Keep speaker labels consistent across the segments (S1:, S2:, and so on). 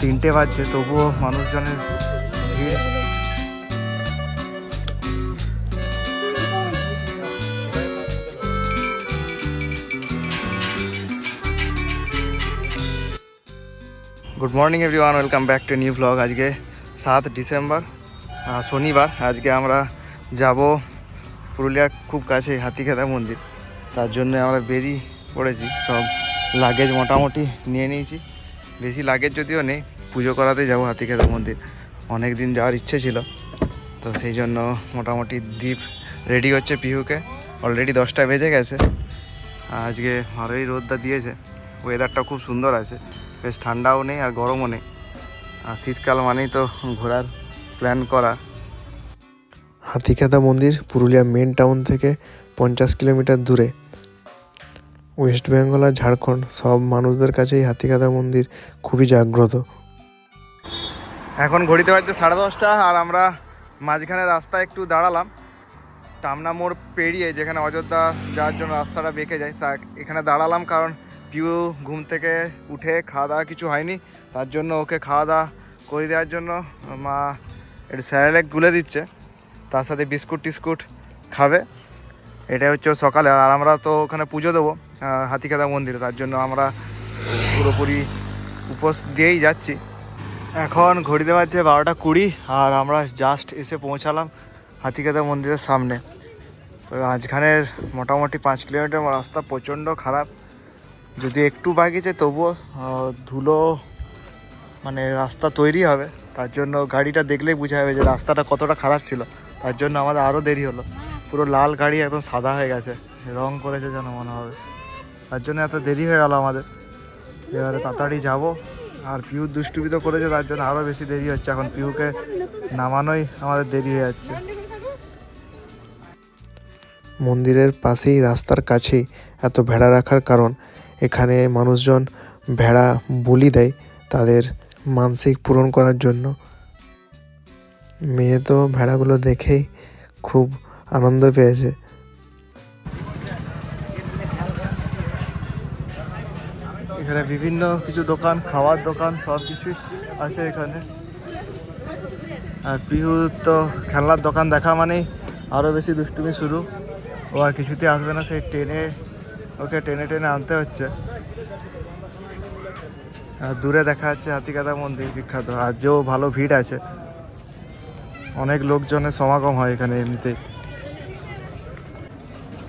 S1: তিনটে বাজছে, তবুও মানুষজনের ভিড়। Good morning everyone welcome back to new blog আজকে সাত ডিসেম্বর শনিবার। আজকে আমরা যাব পুরুলিয়ার খুব কাছে হাতিখাতা মন্দির। তার জন্য আমরা বেরিয়ে পড়েছি। সব লাগেজ মোটামুটি নিয়ে নিয়েছি। বেশি লাগে যদিও নেই, পুজো করাতে যাব হাতিখাতা মন্দির অনেক দিন যাওয়ার ইচ্ছে ছিল, তো সেই জন্য মোটামুটি দ্বীপ রেডি হচ্ছে পিহুকে। অলরেডি দশটা বেজে গেছে, আজকে ভালোই রোদটা দিয়েছে। ওয়েদারটা খুব সুন্দর আছে, বেশ ঠান্ডাও নেই আর গরমও নেই। আর শীতকাল মানেই তো ঘোরার প্ল্যান করা।
S2: হাতিখাতা মন্দির পুরুলিয়া মেন টাউন থেকে পঞ্চাশ কিলোমিটার দূরে। ওয়েস্ট বেঙ্গল আর ঝাড়খণ্ড সব মানুষদের কাছেই হাতিখাতা মন্দির খুবই জাগ্রত।
S1: এখন ঘড়িতে বাজছে সাড়ে দশটা আর আমরা মাঝখানে রাস্তায় একটু দাঁড়ালাম। টামনা মোড় পেরিয়ে যেখানে অযোধ্যা যাওয়ার জন্য রাস্তাটা বেঁকে যায়, তা এখানে দাঁড়ালাম কারণ পিউ ঘুম থেকে উঠে খাওয়া দাওয়া কিছু হয়নি, তার জন্য ওকে খাওয়া দাওয়া করে দেওয়ার জন্য মা একটু স্যারেলেক গুলে দিচ্ছে, তার সাথে বিস্কুট টিস্কুট খাবে। এটা হচ্ছে সকালে, আর আমরা তো ওখানে পুজো দেবো হাতিখাতা মন্দিরে। তার জন্য আমরা পুরোপুরি উপোস দিয়েই যাচ্ছি। এখন ঘড়ি ঘড়িতে বাজছে বারোটা কুড়ি, আর আমরা জাস্ট এসে পৌঁছালাম হাতিকাতা মন্দিরের সামনে। তো মাঝখানের মোটামুটি পাঁচ কিলোমিটার রাস্তা প্রচণ্ড খারাপ। যদি একটু বাগিয়েছে তবুও ধুলো মানে রাস্তা তৈরি হবে। তার জন্য গাড়িটা দেখলেই বোঝা যাবে যে রাস্তাটা কতটা খারাপ ছিল। তার জন্য আমাদের আরও দেরি হলো। পুরো লাল গাড়ি একদম সাদা হয়ে গেছে। রং করেছে যেন মনে হবে। তার জন্য এত দেরি হয়ে গেল আমাদের। এবারে তাড়াতাড়ি যাব। আর পিউ দুষ্টুমি তো করেছে, তার জন্য আরও বেশি দেরি হচ্ছে। এখন পিউকে নামানোই আমাদের দেরি হয়ে যাচ্ছে।
S2: মন্দিরের পাশেই, রাস্তার কাছেই এত ভেড়া রাখার কারণ, এখানে মানুষজন ভেড়া বলি দেয় তাদের মানসিক পূরণ করার জন্য। মেয়ে তো ভেড়াগুলো দেখেই খুব আনন্দ পেয়েছে।
S1: এখানে বিভিন্ন কিছু দোকান, খাওয়ার দোকান সব কিছুই আছে এখানে। আর পিহু তো খেলনার দোকান দেখা মানেই আরও বেশি দুষ্টুমি শুরু। ও আর কিছুতে আসবে না, সেই ট্রেনে, ওকে টেনে টেনে আনতে হচ্ছে। আর দূরে দেখা যাচ্ছে হাতিকাদা মন্দির বিখ্যাত। আজও ভালো ভিড় আছে। অনেক লোকজনের সমাগম হয় এখানে এমনিতেই।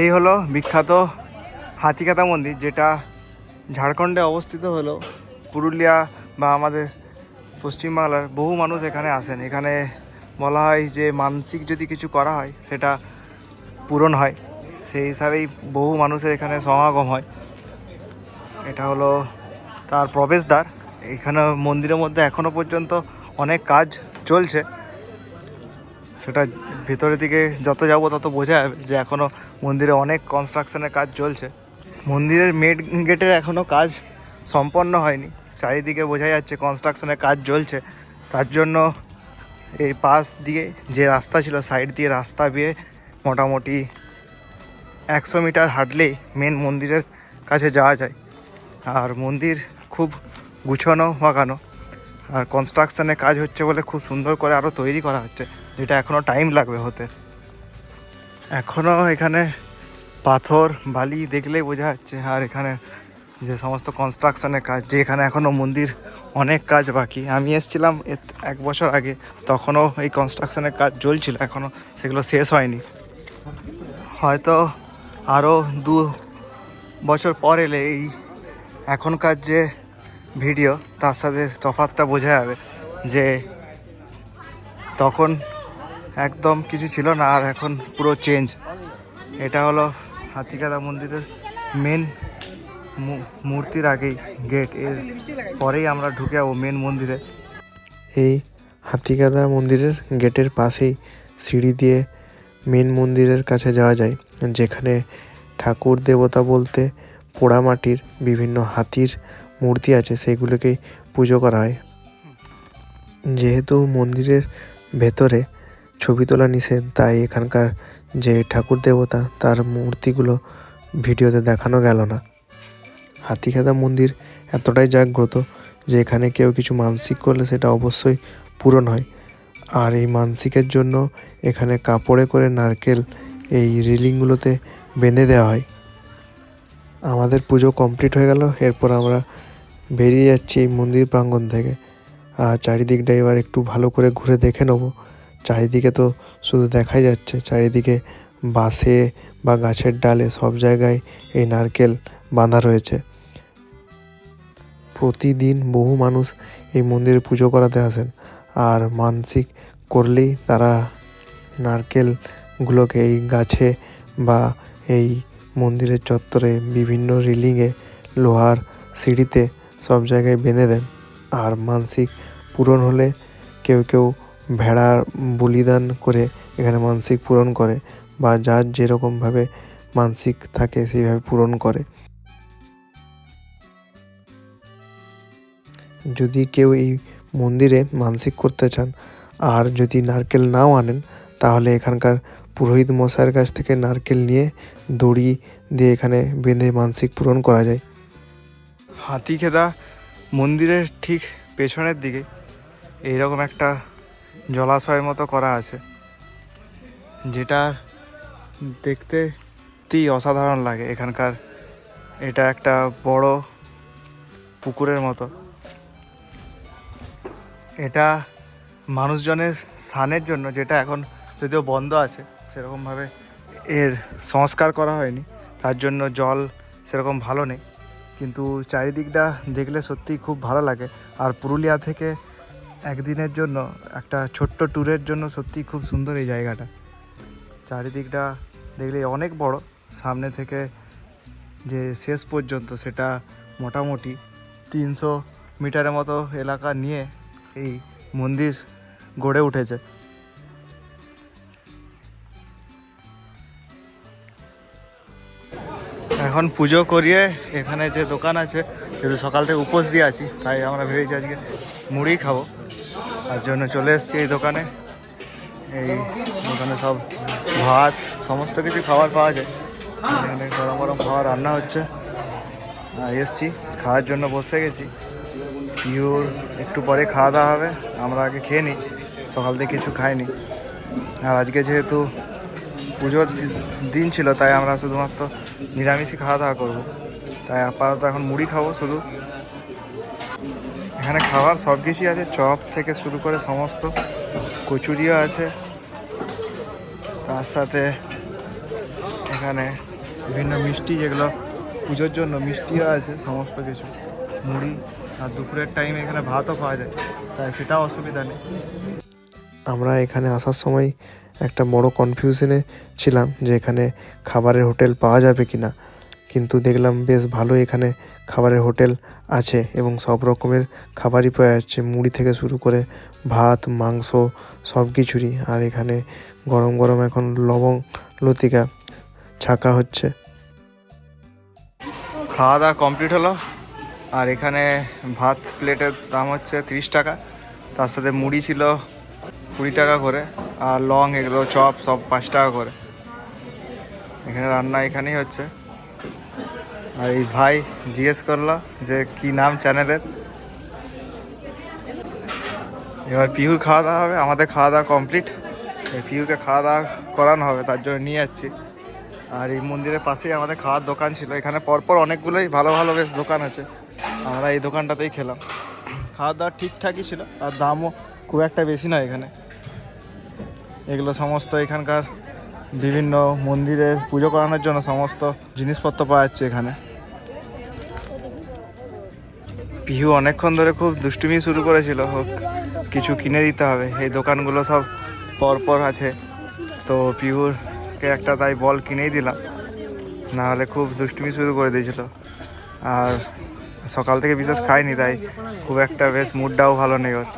S1: এই হলো বিখ্যাত হাতিকাতা মন্দির, যেটা ঝাড়খণ্ডে অবস্থিত হলো। পুরুলিয়া বা আমাদের পশ্চিমবাংলার বহু মানুষ এখানে আসেন। এখানে বলা হয় যে মানসিক যদি কিছু করা হয়, সেটা পূরণ হয়। সেই হিসাবেই বহু মানুষের এখানে সমাগম হয়। এটা হলো তার প্রবেশদ্বার। এখানে মন্দিরের মধ্যে এখনও পর্যন্ত অনেক কাজ চলছে। সেটা ভেতরের দিকে যত যাব তত বোঝা যাবে যে এখনও মন্দিরে অনেক কনস্ট্রাকশনের কাজ চলছে। মন্দিরের মেড গেটের এখনও কাজ সম্পন্ন হয়নি। চারিদিকে বোঝা যাচ্ছে কনস্ট্রাকশনের কাজ চলছে। তার জন্য এই পাশ দিয়ে যে রাস্তা ছিল সাইড দিয়ে রাস্তা দিয়ে মোটামুটি একশো মিটার হাঁটলেই মেন মন্দিরের কাছে যাওয়া যায়। আর মন্দির খুব গুছানো বাগানো আর কনস্ট্রাকশনের কাজ হচ্ছে বলে খুব সুন্দর করে আরও তৈরি করা হচ্ছে। যেটা এখনও টাইম লাগবে হতে। এখনও এখানে পাথর, বালি দেখলেই বোঝা যাচ্ছে, আর এখানে যে সমস্ত কনস্ট্রাকশনের কাজ যে এখানে এখনও মন্দির অনেক কাজ বাকি। আমি এসেছিলাম এক বছর আগে, তখনও এই কনস্ট্রাকশনের কাজ চলছিল এখনও সেগুলো শেষ হয়নি। হয়তো আরও দু বছর পর এলে এই এখনকার যে ভিডিও তার সাথে তফাৎটা বোঝা যাবে যে তখন একদম কিছু ছিল না, আর এখন পুরো চেঞ্জ এটা হলো হাতিকাদা মন্দিরের মেন মূর্তির আগেই গেটের পরেই আমরা ঢুকে যাব মেন মন্দিরে।
S2: এই হাতিগাদা মন্দিরের গেটের পাশেই সিঁড়ি দিয়ে মেন মন্দিরের কাছে যাওয়া যায়, যেখানে ঠাকুর দেবতা বলতে পোড়ামাটির বিভিন্ন হাতির মূর্তি আছে, সেগুলোকেই পুজো করা হয়। যেহেতু মন্দিরের ভেতরে ছবি তোলা নিষেধ তাই এখানকার যে ঠাকুর দেবতা, তার মূর্তিগুলো ভিডিওতে দেখানো গেল না। হাতিখাদা মন্দির এতটাই জাগ্রত যে এখানে কেউ কিছু মানসিক করলে সেটা অবশ্যই পূরণ হয়। আর এই মানসিকের জন্য এখানে কাপড়ে করে নারকেল এই রিলিংগুলোতে বেঁধে দেওয়া হয়। আমাদের পুজো কমপ্লিট হয়ে গেল, এরপর আমরা বেরিয়ে যাচ্ছি এই মন্দির প্রাঙ্গণ থেকে। আর চারিদিকটা এবার একটু ভালো করে ঘুরে দেখে নেব। চারিদিকে তো শুধু দেখাই যাচ্ছে। চারিদিকে বাসে বা গাছের ডালে সব জায়গায় এই নারকেল বাঁধা রয়েছে। প্রতিদিন বহু মানুষ এই মন্দিরে পুজো করাতে আসেন আর মানসিক করলেই তারা নারকেলগুলোকে এই গাছে বা এই মন্দিরের চত্বরে বিভিন্ন রিলিংয়ে লোহার সিঁড়িতে সব জায়গায় বেঁধে দেন। আর মানসিক পূরণ হলে কেউ কেউ ভেড়ার বলিদান করে এখানে মানসিক পূরণ করে বা যার যেরকমভাবে মানসিক থাকে সেইভাবে পূরণ করে। যদি কেউ এই মন্দিরে মানসিক করতে চান আর যদি নারকেল নাও আনেন, তাহলে এখানকার পুরোহিত মশাইয়ের কাছ থেকে নারকেল নিয়ে দড়ি দিয়ে এখানে বেঁধে মানসিক পূরণ করা যায়।
S1: হাতিখেদা মন্দিরের ঠিক পেছনের দিকে এইরকম একটা জলাশয়ের মতো করা আছে। যেটা দেখতে সত্যিই অসাধারণ লাগে। এখানকার এটা একটা বড় পুকুরের মতো। এটা মানুষজনের স্নানের জন্য, যেটা এখন যদিও বন্ধ আছে, সেরকমভাবে এর সংস্কার করা হয়নি। তার জন্য জল সেরকম ভালো নেই। কিন্তু চারিদিকটা দেখলে সত্যিই খুব ভালো লাগে। আর পুরুলিয়া থেকে একদিনের জন্য, একটা ছোট্ট ট্যুরের জন্য সত্যিই খুব সুন্দর এই জায়গাটা। চারিদিকটা দেখলে অনেক বড়, সামনে থেকে যে শেষ পর্যন্ত সেটা মোটামুটি তিনশো মিটারের মতো এলাকা নিয়ে এই মন্দির গড়ে উঠেছে। এখন পুজো করিয়ে এখানে যে দোকান আছে, যেহেতু সকাল থেকে উপোস দিয়ে আছি, তাই আমরা ভেবেছি আজকে মুড়ি খাব। তার জন্য চলে এসেছি এই দোকানে। এই দোকানে সব ভাত, সমস্ত কিছু খাবার পাওয়া যায়। এখানে গরম গরম খাবার রান্না হচ্ছে। এসছি, খাওয়ার জন্য বসে গেছি। পিওর, একটু পরে খাওয়া দাওয়া হবে। আমরা আগে খেয়ে নিই, সকাল থেকে কিছু খাইনি। আর আজকে যেহেতু পুজোর দিন ছিল, তাই আমরা শুধুমাত্র নিরামিষই খাওয়া দাওয়া করব। তাই আপাতত এখন মুড়ি খাব শুধু। এখানে খাবার সব কিছুই আছে, চপ থেকে শুরু করে সমস্ত কচুরিও আছে। তার সাথে এখানে বিভিন্ন মিষ্টি যেগুলো পুজোর জন্য মিষ্টিও আছে, সমস্ত কিছু। মুড়ি আর দুপুরের টাইমে এখানে ভাতও পাওয়া যায়, তাই সেটাও অসুবিধা নেই।
S2: আমরা এখানে আসার সময় একটা বড় কনফিউশনে ছিলাম যে এখানে খাবারের হোটেল পাওয়া যাবে কি না কিন্তু দেখলাম বেশ ভালো এখানে খাবারের হোটেল আছে এবং সব রকমের খাবারই পাওয়া যাচ্ছে। মুড়ি থেকে শুরু করে ভাত, মাংস সব কিছুরই। আর এখানে গরম গরম এখন লবং লতিকা ছাকা হচ্ছে।
S1: খাওয়া দাওয়া কমপ্লিট হলো। আর এখানে ভাত প্লেটের দাম হচ্ছে তিরিশ টাকা। তার সাথে মুড়ি ছিল কুড়ি টাকা করে আর লং এগুলো চপ সব পাঁচ টাকা করে। এখানে রান্না এখানেই হচ্ছে। আর এই ভাই জিজ্ঞেস করল যে কি নাম চ্যানেলের? এবার পিহুর খাওয়া দাওয়া হবে, আমাদের খাওয়া দাওয়া কমপ্লিট এই পিহুকে খাওয়া দাওয়া করানো হবে, তার জন্য নিয়ে যাচ্ছি। আর এই মন্দিরের পাশেই আমাদের খাওয়ার দোকান ছিল, এখানে পরপর অনেকগুলোই ভালো ভালো বেশ দোকান আছে। আমরা এই দোকানটাতেই খেলাম। খাওয়া দাওয়া ঠিকঠাকই ছিল, আর দামও খুব একটা বেশি নয় এখানে। এগুলো সমস্ত এখানকার বিভিন্ন মন্দিরের পুজো করানোর জন্য সমস্ত জিনিসপত্র পাওয়া যাচ্ছে এখানে। পিহু অনেকক্ষণ ধরে খুব দুষ্টুমি শুরু করেছিল, হোক, কিছু কিনে দিতে হবে। এই দোকানগুলো সব পরপর আছে। তো পিহুরকে একটা তাই বল কিনেই দিলাম। না হলে খুব দুষ্টুমি শুরু করে দিয়েছিল। আর সকাল থেকে বিশেষ খাইনি, তাই খুব একটা বেশ মুডটাও ভালো নেই ওর।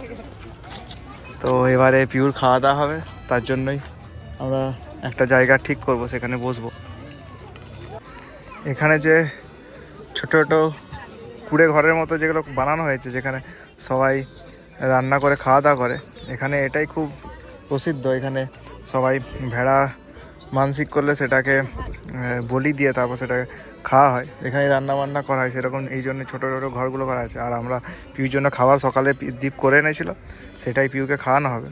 S1: তো এবারে পিউর খাওয়া দাওয়া হবে, তার জন্যই আমরা একটা জায়গা ঠিক করব, সেখানে বসবো। এখানে যে ছোট ছোট কুড়ে ঘরের মতো যেগুলো বানানো হয়েছে, যেখানে সবাই রান্না করে, খাওয়া দাওয়া করে, এখানে এটাই খুব প্রসিদ্ধ। এখানে সবাই ভেড়া মানসিক করলে সেটাকে বলি দিয়ে তারপর সেটাকে খাওয়া হয়। এখানে রান্না বান্না করা হয় সেরকম, এই জন্য ছোটো ছোটো ঘরগুলো করা আছে। আর আমরা পিউর জন্য খাবার সকালে পি- দীপ করে এনেছিল, সেটাই পিউকে খাওয়ানো হবে।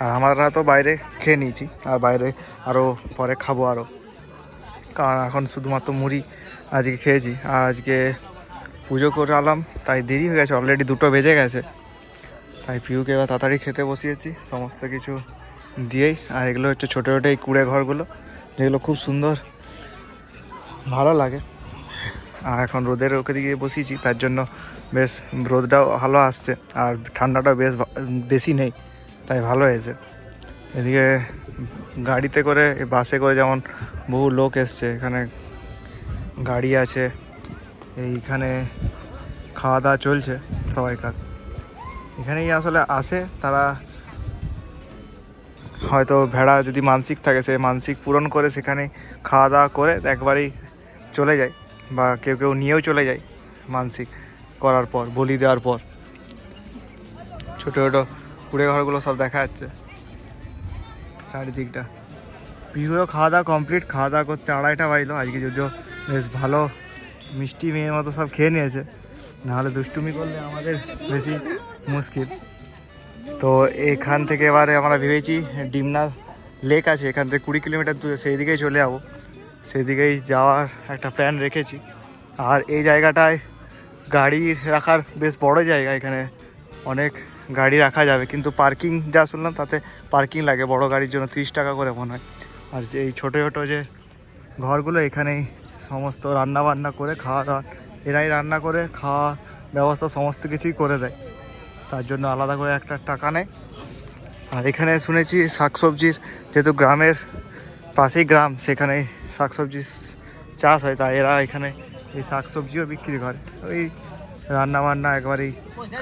S1: আর আমরা তো বাইরে খেয়ে নিয়েছি, আর বাইরে আরও পরে খাব আরও কারণ এখন শুধুমাত্র মুড়ি আজকে খেয়েছি। আর আজকে পুজো করে আলাম তাই দেরি হয়ে গেছে অলরেডি দুটো বেজে গেছে। তাই পিউকে এবার তাড়াতাড়ি খেতে বসিয়েছি, সমস্ত কিছু দিয়েই। আর এগুলো হচ্ছে ছোটো ছোটো এই কুড়ে ঘরগুলো, যেগুলো খুব সুন্দর, ভালো লাগে। আর এখন রোদের ওকে দিকে বসিয়েছি, তার জন্য বেশ রোদটাও ভালো আসছে, আর ঠান্ডাটাও বেশ বেশি নেই, তাই ভালো হয়েছে। এদিকে গাড়িতে করে, বাসে করে যেমন বহু লোক এসছে, এখানে গাড়ি আছে এইখানে খাওয়া দাওয়া চলছে সবাইকার এখানেই আসলে আসে, তারা হয়তো ভেড়া যদি মানসিক থাকে, সে মানসিক পূরণ করে সেখানে খাওয়া দাওয়া করে একবারেই চলে যায় বা কেউ কেউ নিয়েও চলে যায় মানসিক করার পর, বলি দেওয়ার পর। ছোটো ছোটো কুড়ে ঘরগুলো সব দেখা যাচ্ছে চারিদিকটা। পিহুরও খাওয়া দাওয়া কমপ্লিট খাওয়া দাওয়া করতে আড়াইটা বাজলো, আজকে যদিও বেশ ভালো মিষ্টি মেয়ের মতো সব খেয়ে নিয়েছে। নাহলে দুষ্টুমি করলে আমাদের বেশি মুশকিল। তো এখান থেকে এবারে আমরা ভেবেছি ডিমনা লেক আছে, এখান থেকে কুড়ি কিলোমিটার দূরে সেই দিকেই চলে যাব। সেই দিকেই যাওয়ার একটা প্ল্যান রেখেছি। আর এই জায়গাটায় গাড়ি রাখার বেশ বড় জায়গা, এখানে অনেক গাড়ি রাখা যাবে। কিন্তু পার্কিং যা শুনলাম, তাতে পার্কিং লাগে। বড় গাড়ির জন্য তিরিশ টাকা করে মনে হয়। আর এই ছোটো ছোটো যে ঘরগুলো, এখানেই সমস্ত রান্না বান্না করে, খাওয়া দাওয়া, এরাই রান্না করে, খাওয়া ব্যবস্থা সমস্ত কিছুই করে দেয়। তার জন্য আলাদা করে একটা টাকা নেয়। আর এখানে শুনেছি শাকসবজির যেহেতু গ্রামের পাশেই গ্রাম, সেখানে শাকসবজি চাষ হয়, তাই এরা এখানে এই শাকসবজিও বিক্রি করে। ওই রান্না বান্না একবারেই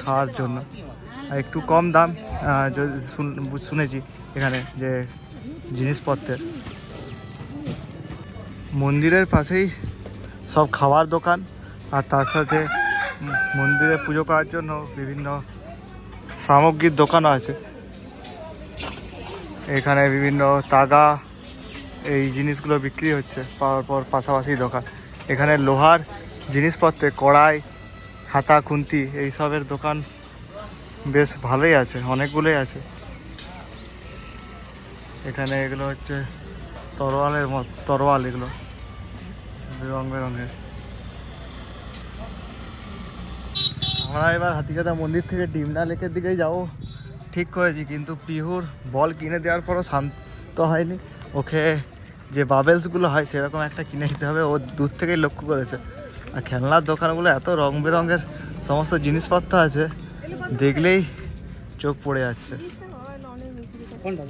S1: খাওয়ার জন্য। আর একটু কম দাম শুনেছি এখানে যে জিনিসপত্রের। মন্দিরের পাশেই সব খাওয়ার দোকান আর তার সাথে মন্দিরে পুজো করার জন্য বিভিন্ন সামগ্রীর দোকানও আছে। এখানে বিভিন্ন তাগা এই জিনিসগুলো বিক্রি হচ্ছে পাওয়ার পর পাশাপাশি দোকান। এখানে লোহার জিনিসপত্রে, কড়াই, হাতা, খুন্তি এইসবের দোকান বেশ ভালোই আছে, অনেকগুলোই আছে। এখানে এগুলো হচ্ছে তরোয়ালের মত তরোয়াল এগুলো। রং বেরঙের। আমরা এবার হাতিকাদা মন্দির থেকে ডিমনা লেকের দিকেই যাব। ঠিক করেছি কিন্তু পিহুর বল কিনে দেওয়ার পরও শান্ত হয়নি। ওকে যে বাবেলসগুলো হয় সেরকম একটা কিনে দিতে হবে ও দূর থেকেই লক্ষ্য করেছে। আর খেলনার দোকানগুলো এত রং বেরঙের সমস্ত জিনিসপত্র আছে দেখলেই চোখ পড়ে যাচ্ছে।
S3: কোনটা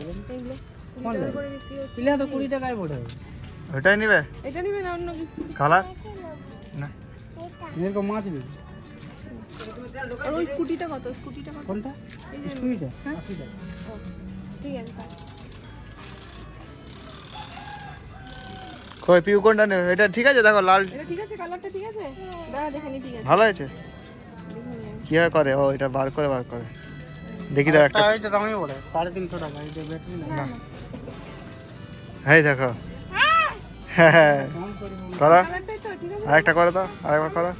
S3: বলুন তো কুড়ি টাকায় পড়ে
S1: ওইটাই নিবে?
S4: এটা নিবে না অন্য কি?
S1: কালার? না।
S3: এরকম মাছ নেই।
S4: আর ওই স্কুটিটা কত? স্কুটিটা কত?
S3: কোনটা?
S4: এই হ্যাঁ? ঠিক আছে
S1: কই পিউ কোনটা নেবে? এটা ঠিক আছে দেখো লাল।
S4: এটা ঠিক আছে কালারটা ঠিক আছে? দাঁড়া দেখে নি ঠিক আছে।
S1: ভালো আছে কীভাবে করে? ও এটা বার করে বার করে। দেখি দাও একটা।
S3: এটা দামই সাড়ে তিনশো টাকা এটা ব্যাটারি না
S1: না। হ্যাঁ দেখো। হ্যাঁ করো। আরেকটা করো তো আরেকবার করো।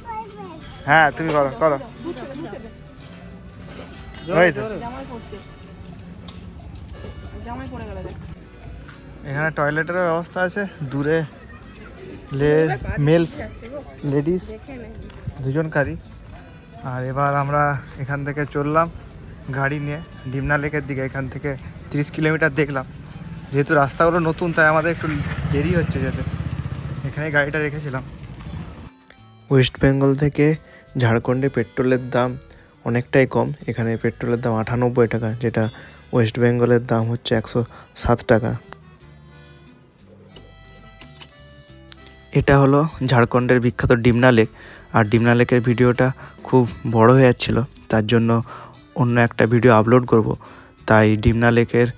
S1: হ্যাঁ তুমি করো করো। এখানে টয়লেটেরও ব্যবস্থা আছে, দূরে মেল লেডিস
S4: দেখে নে
S1: দুজনকারই আর এবার আমরা এখান থেকে চললাম গাড়ি নিয়ে, ডিমনা লেকের দিকে, এখান থেকে তিরিশ কিলোমিটার দেখলাম। যেহেতু রাস্তাগুলো নতুন, তাই আমাদের একটু দেরি হচ্ছে যেতে। এখানে গাড়িটা রেখেছিলাম।
S2: ওয়েস্ট বেঙ্গল থেকে ঝাড়খণ্ডে পেট্রোলের দাম অনেকটাই কম। এখানে পেট্রোলের দাম আটানব্বই টাকা, যেটা ওয়েস্ট বেঙ্গলের দাম হচ্ছে একশো সাত টাকা। এটা হলো ঝাড়খণ্ডের বিখ্যাত ডিমনা লেক। আর ডিমনা লেকের ভিডিওটা খুব বড় হয়ে যাচ্ছিল, তার জন্য অন্য একটা ভিডিও আপলোড করব। তাই ডিমনা লেকের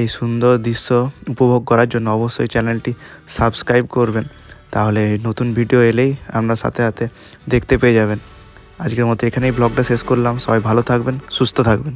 S2: এই সুন্দর দৃশ্য উপভোগ করার জন্য অবশ্যই চ্যানেলটি সাবস্ক্রাইব করবেন। তাহলে নতুন ভিডিও এলেই আপনার সাথে সাথে দেখতে পেয়ে যাবেন। আজকের মতো এখানেই ব্লগটা শেষ করলাম। সবাই ভালো থাকবেন, সুস্থ থাকবেন।